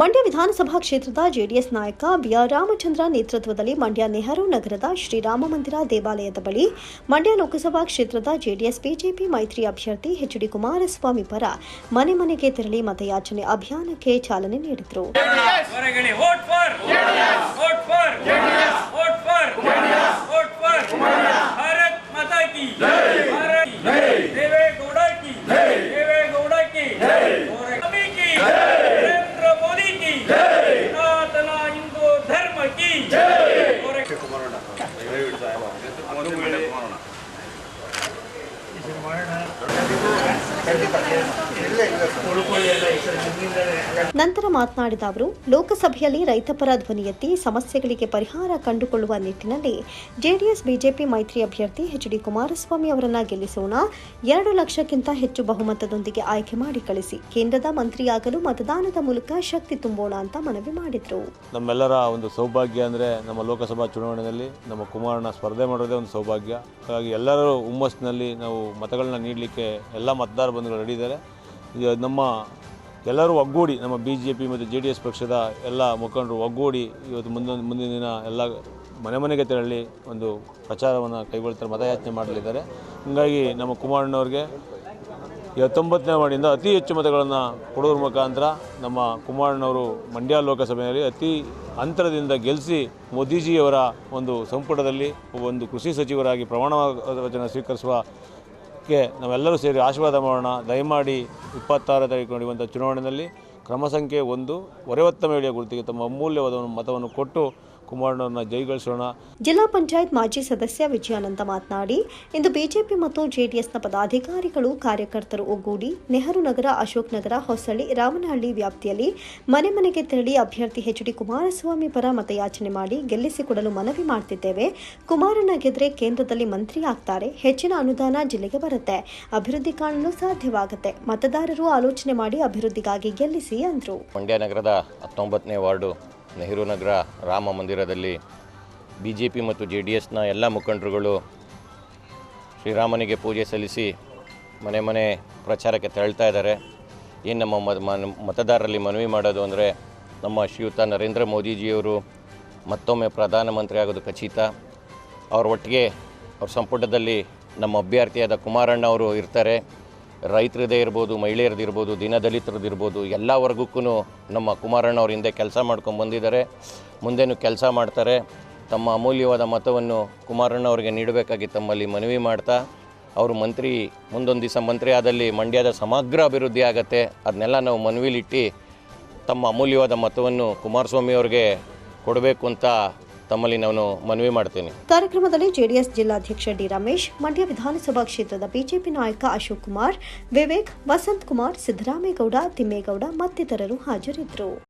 ಮಂಡ್ಯ ವಿಧಾನಸಭಾ ಕ್ಷೇತ್ರದ ಜೆಡಿಎಸ್ ನಾಯಕ ಬಿಆರ್ ರಾಮಚಂದ್ರ ನೇತೃತ್ವದಲ್ಲಿ ಮಂಡ್ಯ ನೆಹರು ನಗರದ ಶ್ರೀರಾಮ ಮಂದಿರ ದೇವಾಲಯದ ಬಳಿ ಮಂಡ್ಯ ಲೋಕಸಭಾ ಕ್ಷೇತ್ರದ ಜೆಡಿಎಸ್ ಬಿಜೆಪಿ ಮೈತ್ರಿ ಅಭ್ಯರ್ಥಿ ಎಚ್ಡಿ ಕುಮಾರಸ್ವಾಮಿ ಪರ ಮನೆ ಮನೆಗೆ ತೆರಳಿ ಮತಯಾಚನೆ ಅಭಿಯಾನಕ್ಕೆ ಚಾಲನೆ ನೀಡಿದರು. 我都没来过了。这些玩儿呢？ನಂತರ ಮಾತನಾಡಿದ ಅವರು, ಲೋಕಸಭೆಯಲ್ಲಿ ರೈತಪರ ಧ್ವನಿ ಎತ್ತಿ ಸಮಸ್ಯೆಗಳಿಗೆ ಪರಿಹಾರ ಕಂಡುಕೊಳ್ಳುವ ನಿಟ್ಟಿನಲ್ಲಿ ಜೆಡಿಎಸ್, ಬಿಜೆಪಿ ಮೈತ್ರಿ ಅಭ್ಯರ್ಥಿ ಎಚ್ ಡಿ ಕುಮಾರಸ್ವಾಮಿ ಅವರನ್ನ ಗೆಲ್ಲಿಸೋಣ, ಎರಡು ಲಕ್ಷಕ್ಕಿಂತ ಹೆಚ್ಚು ಬಹುಮತದೊಂದಿಗೆ ಆಯ್ಕೆ ಮಾಡಿ ಕಳಿಸಿ, ಕೇಂದ್ರದ ಮಂತ್ರಿಯಾಗಲು ಮತದಾನದ ಮೂಲಕ ಶಕ್ತಿ ತುಂಬೋಣ ಅಂತ ಮನವಿ ಮಾಡಿದ್ರು. ನಮ್ಮೆಲ್ಲರ ಒಂದು ಸೌಭಾಗ್ಯ ಅಂದ್ರೆ ನಮ್ಮ ಲೋಕಸಭಾ ಚುನಾವಣೆಯಲ್ಲಿ ನಮ್ಮ ಕುಮಾರನ ಸ್ಪರ್ಧೆ ಮಾಡೋದೇ ಒಂದು ಸೌಭಾಗ್ಯ. ಹಾಗಾಗಿ ಎಲ್ಲರೂ ಹುಮ್ಮಸ್ಸಿನಲ್ಲಿ ನಾವು ಮತಗಳನ್ನ ನೀಡಲಿಕ್ಕೆ ಎಲ್ಲ ಮತದಾರ ಬಂಧುಗಳು ನಡೆದಿದ್ದಾರೆ. ನಮ್ಮ ಎಲ್ಲರೂ ಒಗ್ಗೂಡಿ, ನಮ್ಮ ಬಿ ಜೆ ಪಿ ಮತ್ತು ಜೆ ಡಿ ಎಸ್ ಪಕ್ಷದ ಎಲ್ಲ ಮುಖಂಡರು ಒಗ್ಗೂಡಿ ಇವತ್ತು ಮುಂದೊಂದು ಮುಂದಿನ ದಿನ ಎಲ್ಲ ಮನೆ ಮನೆಗೆ ತೆರಳಿ ಒಂದು ಪ್ರಚಾರವನ್ನು ಕೈಗೊಳ್ತಾರೆ, ಮತಯಾಚನೆ ಮಾಡಲಿದ್ದಾರೆ. ಹೀಗಾಗಿ ನಮ್ಮ ಕುಮಾರಣ್ಣವ್ರಿಗೆ ಹತ್ತೊಂಬತ್ತನೇ ವಾರ್ಡಿಂದ ಅತಿ ಹೆಚ್ಚು ಮತಗಳನ್ನು ಕೊಡೋದ್ರ ಮುಖಾಂತರ ನಮ್ಮ ಕುಮಾರಣ್ಣವರು ಮಂಡ್ಯ ಲೋಕಸಭೆಯಲ್ಲಿ ಅತಿ ಅಂತರದಿಂದ ಗೆಲ್ಲಿಸಿ ಮೋದಿಜಿಯವರ ಒಂದು ಸಂಪುಟದಲ್ಲಿ ಒಂದು ಕೃಷಿ ಸಚಿವರಾಗಿ ಪ್ರಮಾಣ ವಚನ ಸ್ವೀಕರಿಸುವ ಕ್ಕೆ ನಾವೆಲ್ಲರೂ ಸೇರಿ ಆಶೀರ್ವಾದ ಮಾಡೋಣ. ದಯಮಾಡಿ ಇಪ್ಪತ್ತಾರು ತಾರೀಕು ನಡೆಯುವಂಥ ಚುನಾವಣೆಯಲ್ಲಿ ಕ್ರಮ ಸಂಖ್ಯೆ ಒಂದು ಒರೆವತ್ತ ಮಹಿಳೆಯ ಗುರುತಿಗೆ ತಮ್ಮ ಅಮೂಲ್ಯವಾದ ಮತವನ್ನು ಕೊಟ್ಟು ಕುಮಾರಣ್ಣವ್ರನ್ನ ಜೈಗಳಿಸೋಣ. ಜಿಲ್ಲಾ ಪಂಚಾಯತ್ ಮಾಜಿ ಸದಸ್ಯ ವಿಜಯಾನಂದ ಮಾತನಾಡಿ ಇಂದು ಬಿಜೆಪಿ ಮತ್ತು ಜೆಡಿಎಸ್ನ ಪದಾಧಿಕಾರಿಗಳು ಕಾರ್ಯಕರ್ತರು ಒಗ್ಗೂಡಿ ನೆಹರು ನಗರ ಅಶೋಕ್ ನಗರ ಹೊಸಳ್ಳಿ ರಾಮನಹಳ್ಳಿ ವ್ಯಾಪ್ತಿಯಲ್ಲಿ ಮನೆ ಮನೆಗೆ ತೆರಳಿ ಅಭ್ಯರ್ಥಿ ಎಚ್ ಡಿ ಕುಮಾರಸ್ವಾಮಿ ಪರ ಮತಯಾಚನೆ ಮಾಡಿ ಗೆಲ್ಲಿಸಿಕೊಡಲು ಮನವಿ ಮಾಡ್ತಿದ್ದೇವೆ. ಕುಮಾರಣ್ಣ ಗೆದ್ರೆ ಕೇಂದ್ರದಲ್ಲಿ ಮಂತ್ರಿ ಆಗ್ತಾರೆ. ಹೆಚ್ಚಿನ ಅನುದಾನ ಜಿಲ್ಲೆಗೆ ಬರುತ್ತೆ. ಅಭಿವೃದ್ಧಿ ಕಾಣಲು ಸಾಧ್ಯವಾಗುತ್ತೆ. ಮತದಾರರು ಆಲೋಚನೆ ಮಾಡಿ ಅಭಿವೃದ್ಧಿಗಾಗಿ ಗೆಲ್ಲಿಸಿ ಅಂದರು. ಮಂಡ್ಯ ನಗರದ ಹತ್ತೊಂಬತ್ತನೇ ವಾರ್ಡು ನೆಹರು ನಗರ ರಾಮ ಮಂದಿರದಲ್ಲಿ ಬಿ ಜೆ ಪಿ ಮತ್ತು ಜೆ ಡಿ ಎಸ್ನ ಎಲ್ಲ ಮುಖಂಡರುಗಳು ಶ್ರೀರಾಮನಿಗೆ ಪೂಜೆ ಸಲ್ಲಿಸಿ ಮನೆ ಮನೆ ಪ್ರಚಾರಕ್ಕೆ ತೆರಳ್ತಾ ಇದ್ದಾರೆ. ಏನು ನಮ್ಮ ಮತದಾರರಲ್ಲಿ ಮನವಿ ಮಾಡೋದು ಅಂದರೆ ನಮ್ಮ ಶ್ರೀಯುತ ನರೇಂದ್ರ ಮೋದಿಜಿಯವರು ಮತ್ತೊಮ್ಮೆ ಪ್ರಧಾನಮಂತ್ರಿ ಆಗೋದು ಖಚಿತ. ಅವ್ರ ಒಟ್ಟಿಗೆ ಅವ್ರ ಸಂಪುಟದಲ್ಲಿ ನಮ್ಮ ಅಭ್ಯರ್ಥಿಯಾದ ಕುಮಾರಣ್ಣ ಅವರು ಇರ್ತಾರೆ. ರೈತರದೇ ಇರ್ಬೋದು ದೀನದಲಿತರದ್ದು ಇರ್ಬೋದು ಎಲ್ಲ ವರ್ಗಕ್ಕೂ ನಮ್ಮ ಕುಮಾರಣ್ಣ ಅವ್ರ ಹಿಂದೆ ಕೆಲಸ ಮಾಡ್ಕೊಂಡು ಬಂದಿದ್ದಾರೆ. ಮುಂದೇನು ಕೆಲಸ ಮಾಡ್ತಾರೆ. ತಮ್ಮ ಅಮೂಲ್ಯವಾದ ಮತವನ್ನು ಕುಮಾರಣ್ಣ ಅವರಿಗೆ ನೀಡಬೇಕಾಗಿ ತಮ್ಮಲ್ಲಿ ಮನವಿ ಮಾಡ್ತಾ, ಅವರು ಮಂತ್ರಿ, ಮುಂದೊಂದು ದಿವಸ ಮಂತ್ರಿ ಆದಲ್ಲಿ ಮಂಡ್ಯದ ಸಮಗ್ರ ಅಭಿವೃದ್ಧಿ ಆಗತ್ತೆ. ಅದನ್ನೆಲ್ಲ ನಾವು ಮನವಿಲಿಟ್ಟು ತಮ್ಮ ಅಮೂಲ್ಯವಾದ ಮತವನ್ನು ಕುಮಾರಸ್ವಾಮಿ ಅವ್ರಿಗೆ ಕೊಡಬೇಕು ಅಂತ ತಮ್ಮಲ್ಲಿ ನಾನು ಮನವಿ ಮಾಡ್ತೇನೆ. ಕಾರ್ಯಕ್ರಮದಲ್ಲಿ ಜೆಡಿಎಸ್ ಜಿಲ್ಲಾಧ್ಯಕ್ಷ ಡಿ ರಮೇಶ್, ಮಂಡ್ಯ ವಿಧಾನಸಭಾ ಕ್ಷೇತ್ರದ ಬಿಜೆಪಿ ನಾಯಕ ಅಶೋಕ್ ಕುಮಾರ್, ವಿವೇಕ್, ವಸಂತ್ ಕುಮಾರ್ ಸಿದ್ದರಾಮೇಗೌಡ ತಿಮ್ಮೇಗೌಡ ಮತ್ತಿತರರು ಹಾಜರಿದ್ದರು.